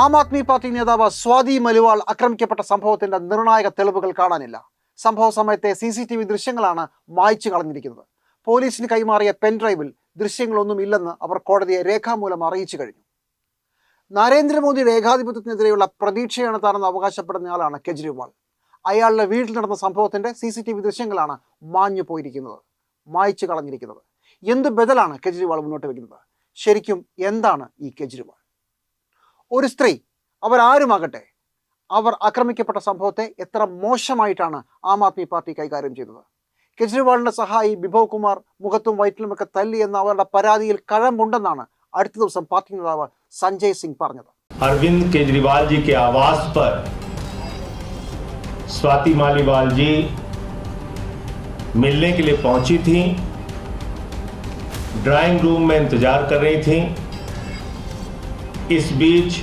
Aam Aadmi party നേതാവ് സ്വാതി മലിവാൾ ആക്രമിക്കപ്പെട്ട സംഭവത്തിന്റെ നിർണായക തെളിവുകൾ കാണാനില്ല. സംഭവ സമയത്തെ സി സി ടി വി ദൃശ്യങ്ങളാണ് മായ്ച്ചു കളഞ്ഞിരിക്കുന്നത്. പോലീസിന് കൈമാറിയ പെൻഡ്രൈവിൽ ദൃശ്യങ്ങളൊന്നും ഇല്ലെന്ന് അവർ കോടതിയെ രേഖാമൂലം അറിയിച്ചു കഴിഞ്ഞു. നരേന്ദ്രമോദിയുടെ ഏകാധിപത്യത്തിനെതിരെയുള്ള പ്രതീക്ഷയാണ് താനെന്ന് അവകാശപ്പെടുന്നയാളാണ് കെജ്രിവാൾ. അയാളുടെ വീട്ടിൽ നടന്ന സംഭവത്തിന്റെ സി സി ടി വി ദൃശ്യങ്ങളാണ് മാഞ്ഞു പോയിരിക്കുന്നത് മായ്ച്ചു കളഞ്ഞിരിക്കുന്നത്. എന്ത് ബദലാണ് കെജ്രിവാൾ മുന്നോട്ട് വയ്ക്കുന്നത് ശരിക്കും എന്താണ് ഈ കെജ്രിവാൾ? ഒരു സ്ത്രീ അവരാരുമാകട്ടെ അവർ ആക്രമിക്കപ്പെട്ട സംഭവത്തെ എത്ര മോശമായിട്ടാണ് ആം ആദ്മി പാർട്ടി കൈകാര്യം ചെയ്തത് കെജ്രിവാളിന്റെ സഹായി ബിഭവ് കുമാർ മുഖത്തും വയറ്റിലുമൊക്കെ തല്ലി എന്ന അവരുടെ പരാതിയിൽ കഴമ്പുണ്ടെന്നാണ് അടുത്ത ദിവസം പാർട്ടി നേതാവ് സഞ്ജയ് സിംഗ് പറഞ്ഞത് अरविंद केजरीवाल जी के आवास पर स्वाति मालीवाल जी मिलने के लिए पहुंची थी ड्राइंग रूम में इंतजार कर रही थी इस बीच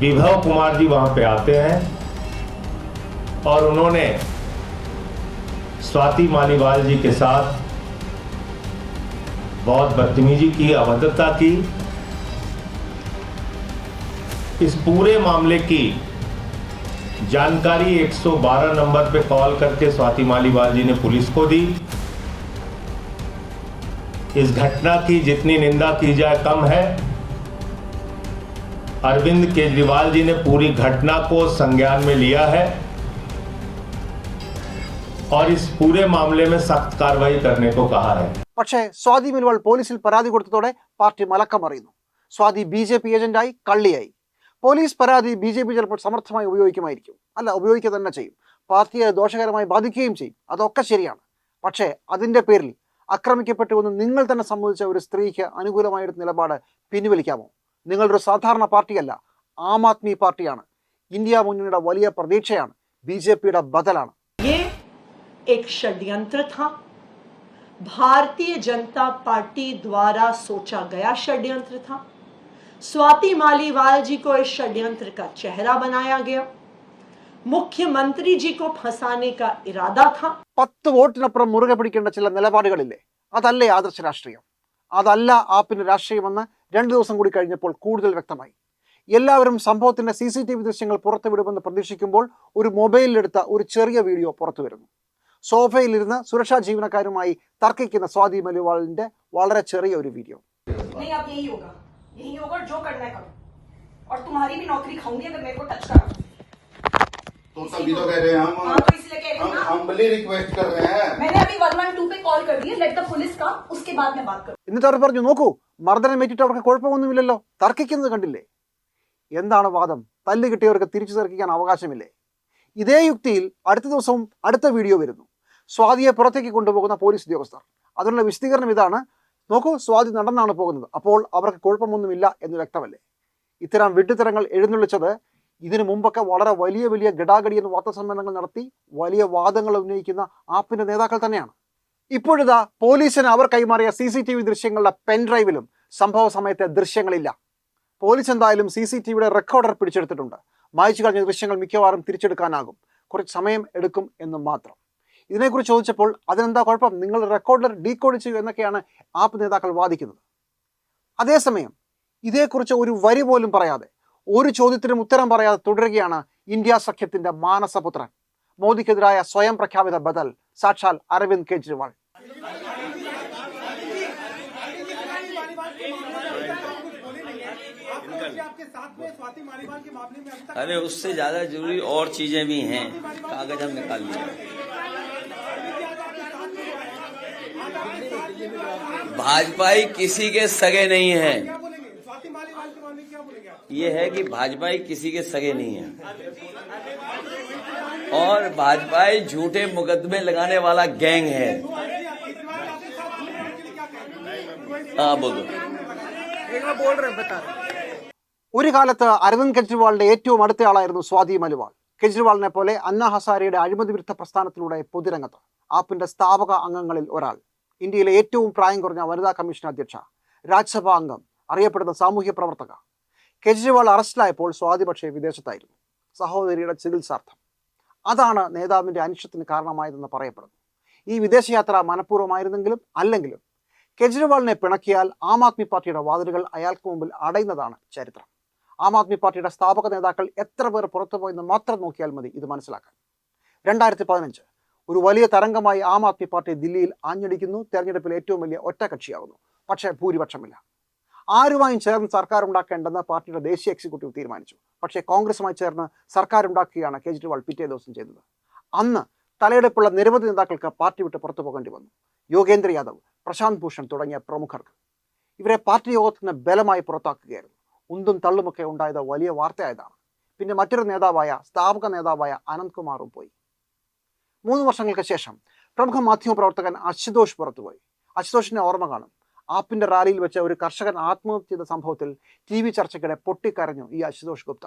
विभव कुमार जी वहाँ पे आते हैं और उन्होंने स्वाति मालीवाल जी के साथ बहुत बदतमीजी की, अभद्रता की। इस पूरे मामले की जानकारी 112 नंबर पे कॉल करके स्वाति मालीवाल जी ने पुलिस को दी। इस घटना की जितनी निंदा की जाए कम है अरविंद केजरीवाल जी ने पूरी घटना को संज्ञान में लिया है और इस पूरे मामले में सख्त कार्रवाई करने को कहा है പക്ഷേ സ്വാതി മിൽവാൾ പോലീസിൽ പരാതി കൊടുത്തതോടെ പാർട്ടി മലക്കമറിയുന്നു സ്വാതി ബി ജെ പി ഏജന്റായി കള്ളിയായി പോലീസ് പരാതി ബി ജെ പി ചിലപ്പോൾ സമർത്ഥമായി ഉപയോഗിക്കുമായിരിക്കും അല്ല ഉപയോഗിക്കുക തന്നെ ചെയ്യും പാർട്ടിയെ ദോഷകരമായി ബാധിക്കുകയും ചെയ്യും അതൊക്കെ ശരിയാണ് പക്ഷേ അതിൻ്റെ പേരിൽ ആക്രമിക്കപ്പെട്ടുവെന്ന് നിങ്ങൾ തന്നെ സംബന്ധിച്ച ഒരു സ്ത്രീക്ക് അനുകൂലമായെടുത്ത നിലപാട് പിൻവലിക്കാമോ നിങ്ങളൊരു സാധാരണ പാർട്ടിയല്ല ആം ആദ്മി പാർട്ടിയാണ് ഇന്ത്യ മുന്നണിയുടെ വലിയ പ്രതീക്ഷയാണ് ബി ജെ പിയുടെ ബദലാണ് ये एक षड्यंत्र था भारतीय जनता पार्टी द्वारा सोचा गया षड्यंत्र था स्वाति मालीवाल जी को इस षड्यंत्र का चेहरा बनाया गया मुख्यमंत्री जी को फंसाने का इरादा था പത്ത് വോട്ടിനപ്പുറം മുറുകെ പിടിക്കേണ്ട ചില നിലപാടുകളില്ലേ അതല്ലേ ആദർശ രാഷ്ട്രീയം അതല്ല ആപ്പിന്റെ രാഷ്ട്രീയമെന്ന് രണ്ട് ദിവസം കൂടി കഴിഞ്ഞപ്പോൾ കൂടുതൽ വ്യക്തമായി എല്ലാവരും സംഭവത്തിന്റെ സി സി ടി വി ദൃശ്യങ്ങൾ പുറത്തുവിടുമെന്ന് പ്രതീക്ഷിക്കുമ്പോൾ ഒരു മൊബൈലിലെടുത്ത ഒരു ചെറിയ വീഡിയോ പുറത്തു വരുന്നു സോഫയിലിരുന്ന് സുരക്ഷാ ജീവനക്കാരുമായി തർക്കിക്കുന്ന സ്വാതി മലിവാളിന്റെ വളരെ ചെറിയ ഒരു വീഡിയോ नहीं अब यही होगा यही होगा और जो करना है करो और तुम्हारी भी नौकरी खाऊंगी अगर मेरे को टच करा तो तभी तो कह रहे हैं हम हाँ तो इसलिए कह रही हूँ हम ना हम्बली रिक्वेस्ट कर रहे हैं मैंने अभी वन वन टू पे कॉल कर दी है लेट द पुलिस का उसके बाद मैं बात करूँ എന്നിട്ട് അവർ പറഞ്ഞു നോക്കൂ മർദ്ദനം ഏറ്റിട്ട് അവർക്ക് കുഴപ്പമൊന്നുമില്ലല്ലോ തർക്കിക്കുന്നത് കണ്ടില്ലേ എന്താണ് വാദം തല്ല് കിട്ടിയവർക്ക് തിരിച്ചു തർക്കിക്കാൻ അവകാശമില്ലേ ഇതേ യുക്തിയിൽ അടുത്ത ദിവസവും അടുത്ത വീഡിയോ വരുന്നു സ്വാതിയെ പുറത്തേക്ക് കൊണ്ടുപോകുന്ന പോലീസ് ഉദ്യോഗസ്ഥർ അതിനുള്ള വിശദീകരണം ഇതാണ് നോക്കൂ സ്വാതി നടന്നാണ് പോകുന്നത് അപ്പോൾ അവർക്ക് കുഴപ്പമൊന്നുമില്ല എന്ന് വ്യക്തമല്ലേ ഇത്തരം വിഡ്ഢിത്തരങ്ങൾ എഴുന്നള്ളിച്ചത് ഇതിനു മുമ്പൊക്കെ വളരെ വലിയ വലിയ ഗടാഗടി എന്ന് വാർത്താസമ്മേളനങ്ങൾ നടത്തി വലിയ വാദങ്ങൾ ഉന്നയിക്കുന്ന ആപ്പിന്റെ നേതാക്കൾ തന്നെയാണ്. ഇപ്പോഴിതാ പോലീസിന് അവർ കൈമാറിയ സി സി ടി വി ദൃശ്യങ്ങളുടെ പെൻഡ്രൈവിലും സംഭവ സമയത്തെ ദൃശ്യങ്ങളില്ല. പോലീസ് എന്തായാലും സി സി ടി വിയുടെ റെക്കോർഡർ പിടിച്ചെടുത്തിട്ടുണ്ട്. മായച്ചു കളഞ്ഞ ദൃശ്യങ്ങൾ മിക്കവാറും തിരിച്ചെടുക്കാനാകും. കുറച്ച് സമയം എടുക്കും എന്ന് മാത്രം. ഇതിനെക്കുറിച്ച് ചോദിച്ചപ്പോൾ അതിനെന്താ കുഴപ്പം? നിങ്ങൾ റെക്കോർഡർ ഡീകോഡ് ചെയ്യൂ എന്നൊക്കെയാണ് ആപ്പ് നേതാക്കൾ വാദിക്കുന്നത്. അതേസമയം ഇതേക്കുറിച്ച് ഒരു വരി പോലും പറയാതെ ഒരു ചോദ്യത്തിനും ഉത്തരം പറയാതെ തുടരുകയാണ് ഇന്ത്യ സഖ്യത്തിന്റെ മാനസപുത്രൻ മോദിക്കെതിരായ സ്വയം പ്രഖ്യാപിത ബദൽ സാക്ഷാൽ അരവിന്ദ് കെജ്രിവാൾ अरे उससे ज्यादा जरूरी और चीजें भी हैं कागज हम निकाल लिए भाजपाई किसी के सगे नहीं है ये है कि भाजपाई किसी के सगे नहीं है और भाजपाई झूठे मुकदमे लगाने वाला गैंग है हाँ बोलो ഒരു കാലത്ത് അരവിന്ദ് കെജ്രിവാളിന്റെ ഏറ്റവും അടുത്ത ആളായിരുന്നു സ്വാതി മലിവാൾ കെജ്രിവാളിനെ പോലെ അന്ന ഹസാരയുടെ അഴിമതി വിരുദ്ധ പ്രസ്ഥാനത്തിലൂടെ പൊതുരംഗത്ത് ആപ്പിന്റെ സ്ഥാപക അംഗങ്ങളിൽ ഒരാൾ ഇന്ത്യയിലെ ഏറ്റവും പ്രായം കുറഞ്ഞ വനിതാ കമ്മീഷൻ അധ്യക്ഷ രാജ്യസഭാ അംഗം അറിയപ്പെടുന്ന സാമൂഹ്യ പ്രവർത്തക കെജ്രിവാൾ അറസ്റ്റിലായപ്പോൾ സ്വാതി പക്ഷേ വിദേശത്തായിരുന്നു. സഹോദരിയുടെ ചികിത്സാർത്ഥം. അതാണ് നേതാവിന്റെ അനിഷ്ടത്തിന് കാരണമായതെന്ന് പറയപ്പെടുന്നു. ഈ വിദേശയാത്ര മനഃപൂർവമായിരുന്നെങ്കിലും അല്ലെങ്കിലും കെജ്രിവാളിനെ പിണക്കിയാൽ ആം ആദ്മി പാർട്ടിയുടെ വാതിലുകൾ അയാൾക്ക് മുമ്പിൽ അടയുന്നതാണ് ചരിത്രം. ആം ആദ്മി പാർട്ടിയുടെ സ്ഥാപക നേതാക്കൾ എത്ര പേർ പുറത്തുപോയെന്ന് മാത്രം നോക്കിയാൽ മതി ഇത് മനസ്സിലാക്കാൻ. രണ്ടായിരത്തി പതിനഞ്ച് ഒരു വലിയ തരംഗമായി ആം ആദ്മി പാർട്ടി ദില്ലിയിൽ ആഞ്ഞടിക്കുന്നു. തെരഞ്ഞെടുപ്പിൽ ഏറ്റവും വലിയ ഒറ്റ കക്ഷിയാകുന്നു. പക്ഷേ ഭൂരിപക്ഷമില്ല. ആരുമായും ചേർന്ന് സർക്കാർ ഉണ്ടാക്കേണ്ടെന്ന് പാർട്ടിയുടെ ദേശീയ എക്സിക്യൂട്ടീവ് തീരുമാനിച്ചു. പക്ഷേ കോൺഗ്രസുമായി ചേർന്ന് സർക്കാർ ഉണ്ടാക്കുകയാണ് കേജ്രിവാൾ പിറ്റേ ദിവസം ചെയ്തത്. അന്ന് തലയെടുപ്പുള്ള നിരവധി നേതാക്കൾക്ക് പാർട്ടി വിട്ട് പുറത്തു പോകേണ്ടി വന്നു. യോഗേന്ദ്ര യാദവ് പ്രശാന്ത് ഭൂഷൺ തുടങ്ങിയ പ്രമുഖർക്ക്. ഇവരെ പാർട്ടി യോഗത്തിൽ നിന്ന് ബലമായി പുറത്താക്കുകയായിരുന്നു. ഉന്തും തള്ളുമൊക്കെ ഉണ്ടായത് വലിയ വാർത്തയായതാണ്. പിന്നെ മറ്റൊരു നേതാവായ സ്ഥാപക നേതാവായ അനന്ത് കുമാറും പോയി. മൂന്ന് വർഷങ്ങൾക്ക് ശേഷം പ്രമുഖ മാധ്യമപ്രവർത്തകൻ അശുതോഷ് പുറത്തുപോയി. അശുതോഷിനെ ഓർമ്മ കാണും. ആപ്പിന്റെ റാലിയിൽ വെച്ച ഒരു കർഷകൻ ആത്മഹത്യ ചെയ്ത സംഭവത്തിൽ ടി വി ചർച്ചയ്ക്കിടെ പൊട്ടിക്കരഞ്ഞു ഈ അശുതോഷ് ഗുപ്ത.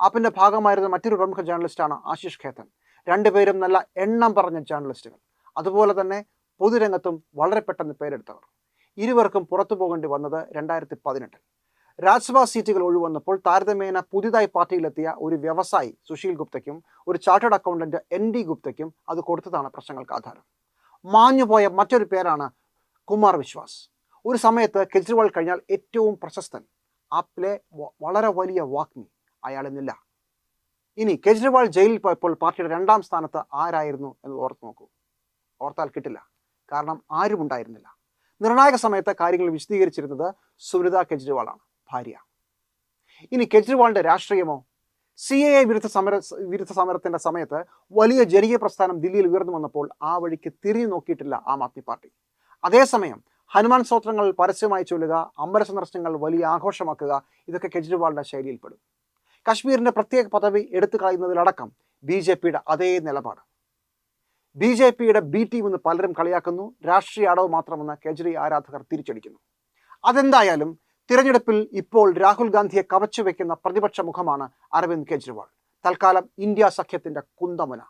ആപ്പിന്റെ ഭാഗമായിരുന്ന മറ്റൊരു പ്രമുഖ ജേർണലിസ്റ്റാണ് ആശിഷ് ഖേത്തൻ. രണ്ടുപേരും നല്ല എണ്ണം പറഞ്ഞ ജേർണലിസ്റ്റുകൾ. അതുപോലെ തന്നെ പൊതുരംഗത്തും വളരെ പെട്ടെന്ന് പേരെടുത്തവർ. ഇരുവർക്കും പുറത്തു പോകേണ്ടി വന്നത് രണ്ടായിരത്തി പതിനെട്ടിൽ രാജ്യസഭാ സീറ്റുകൾ ഒഴിവന്നപ്പോൾ താരതമ്യേന പുതിയതായി പാർട്ടിയിലെത്തിയ ഒരു വ്യവസായി സുശീൽ ഗുപ്തയ്ക്കും ഒരു ചാർട്ടേഡ് അക്കൗണ്ടന്റ് എൻ ഡി ഗുപ്തയ്ക്കും അത് കൊടുത്തതാണ് പ്രശ്നങ്ങൾക്ക് ആധാരം. മാഞ്ഞുപോയ മറ്റൊരു പേരാണ് കുമാർ വിശ്വാസ്. ഒരു സമയത്ത് കെജ്രിവാൾ കഴിഞ്ഞാൽ ഏറ്റവും പ്രശസ്തൻ. ആപ്പിലെ വളരെ വലിയ വാഗ്മി അയാളിന്നില്ല ഇനി കെജ്രിവാൾ ജയിലിൽ പോയപ്പോൾ പാർട്ടിയുടെ രണ്ടാം സ്ഥാനത്ത് ആരായിരുന്നു എന്ന് ഓർത്ത് നോക്കൂ. ഓർത്താൽ കിട്ടില്ല. കാരണം ആരും ഉണ്ടായിരുന്നില്ല. നിർണായക സമയത്ത് കാര്യങ്ങൾ വിശദീകരിച്ചിരുന്നത് സുനിത കെജ്രിവാളാണ് ഭാര്യ. ഇനി കെജ്രിവാളിന്റെ രാഷ്ട്രീയമോ? സി എ വിരുദ്ധ സമര വിരുദ്ധ സമരത്തിന്റെ സമയത്ത് വലിയ ജനകീയ പ്രസ്ഥാനം ദില്ലിയിൽ ഉയർന്നു വന്നപ്പോൾ ആ വഴിക്ക് തിരിഞ്ഞു നോക്കിയിട്ടില്ല ആം ആദ്മി പാർട്ടി. അതേസമയം ഹനുമാൻ സ്തോത്രങ്ങൾ പരസ്യമായി ചൊല്ലുക അമ്പല സന്ദർശനങ്ങൾ വലിയ ആഘോഷമാക്കുക ഇതൊക്കെ കെജ്രിവാളിന്റെ ശൈലിയിൽപ്പെടും. കശ്മീരിന്റെ പ്രത്യേക പദവി എടുത്തു കളയുന്നതിലടക്കം ബി ജെ പിയുടെ അതേ നിലപാട്. ബി ജെ പിയുടെ ബി ടീം എന്ന് പലരും കളിയാക്കുന്നു രാഷ്ട്രീയ അടവ് മാത്രമെന്ന് കെജ്രി ആരാധകർ തിരിച്ചടിക്കുന്നു. അതെന്തായാലും തിരഞ്ഞെടുപ്പിൽ ഇപ്പോൾ രാഹുൽ ഗാന്ധിയെ കവച്ചു വെക്കുന്ന പ്രതിപക്ഷ മുഖമാണ് അരവിന്ദ് കെജ്രിവാൾ. തൽക്കാലം ഇന്ത്യ സഖ്യത്തിന്റെ കുന്തമുന.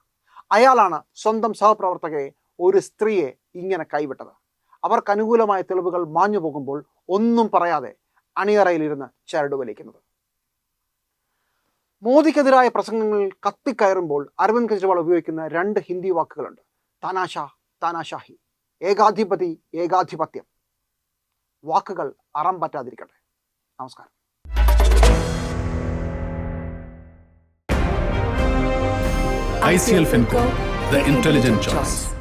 അയാളാണ് സ്വന്തം സഹപ്രവർത്തകയെ ഒരു സ്ത്രീയെ ഇങ്ങനെ കൈവിട്ടത്. അവർക്ക് അനുകൂലമായ തെളിവുകൾ മാഞ്ഞു പോകുമ്പോൾ ഒന്നും പറയാതെ അണിയറയിലിരുന്ന് ചരട് വലിക്കുന്നത്. മോദിക്കെതിരായ പ്രസംഗങ്ങളിൽ കത്തിക്കയറുമ്പോൾ അരവിന്ദ് കെജ്രിവാൾ ഉപയോഗിക്കുന്ന രണ്ട് ഹിന്ദി വാക്കുകളുണ്ട്. താനാഷാ താനാഷാഹി ഏകാധിപതി ഏകാധിപത്യം. വാക്കുകൾ അറം പറ്റാതിരിക്കട്ടെ. നമസ്കാരം. ICL FinCorp, the intelligent choice.